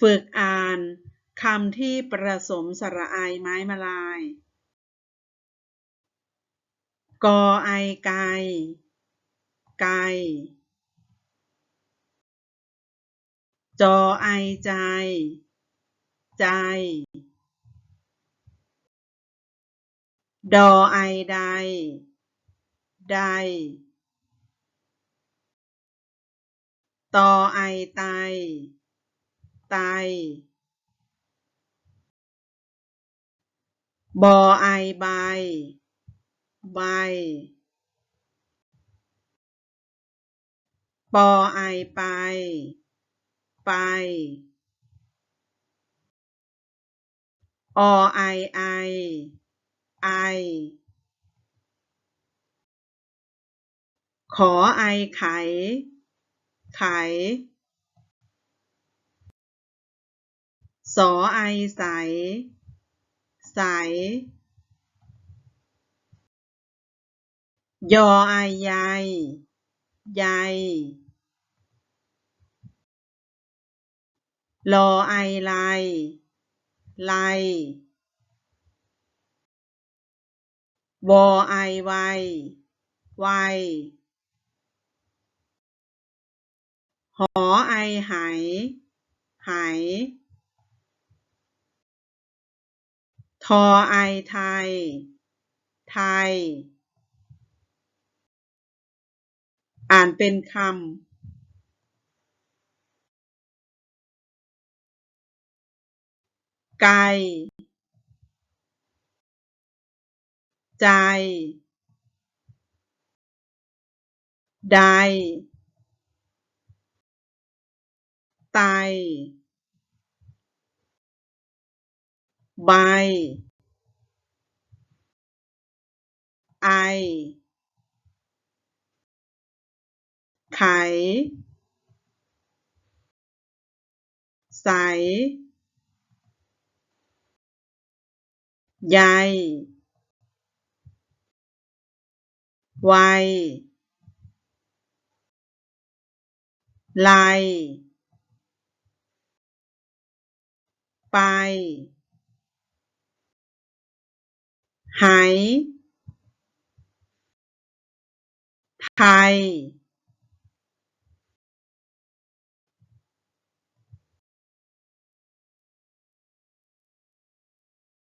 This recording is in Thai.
ฝึกอ่านคำที่ประสมสระไอไม้มาลาย กอไอไก่ไก่จอไอใจ ใจ ดอไอใด ใด ตอไอไต ไต บอไอใบ ใบ ปอไอไป ไป อไอไอ ไอ ขอไอไข ไข สอไอใส ใส ยอไอใยใยลอไอไลไลวอไอไวไวหอไอไหไห ทอไอไทย ไทย อ่านเป็นคำไกใจ ใดไต ใบไอไข ใส ใยไวไล ไป ไหไทย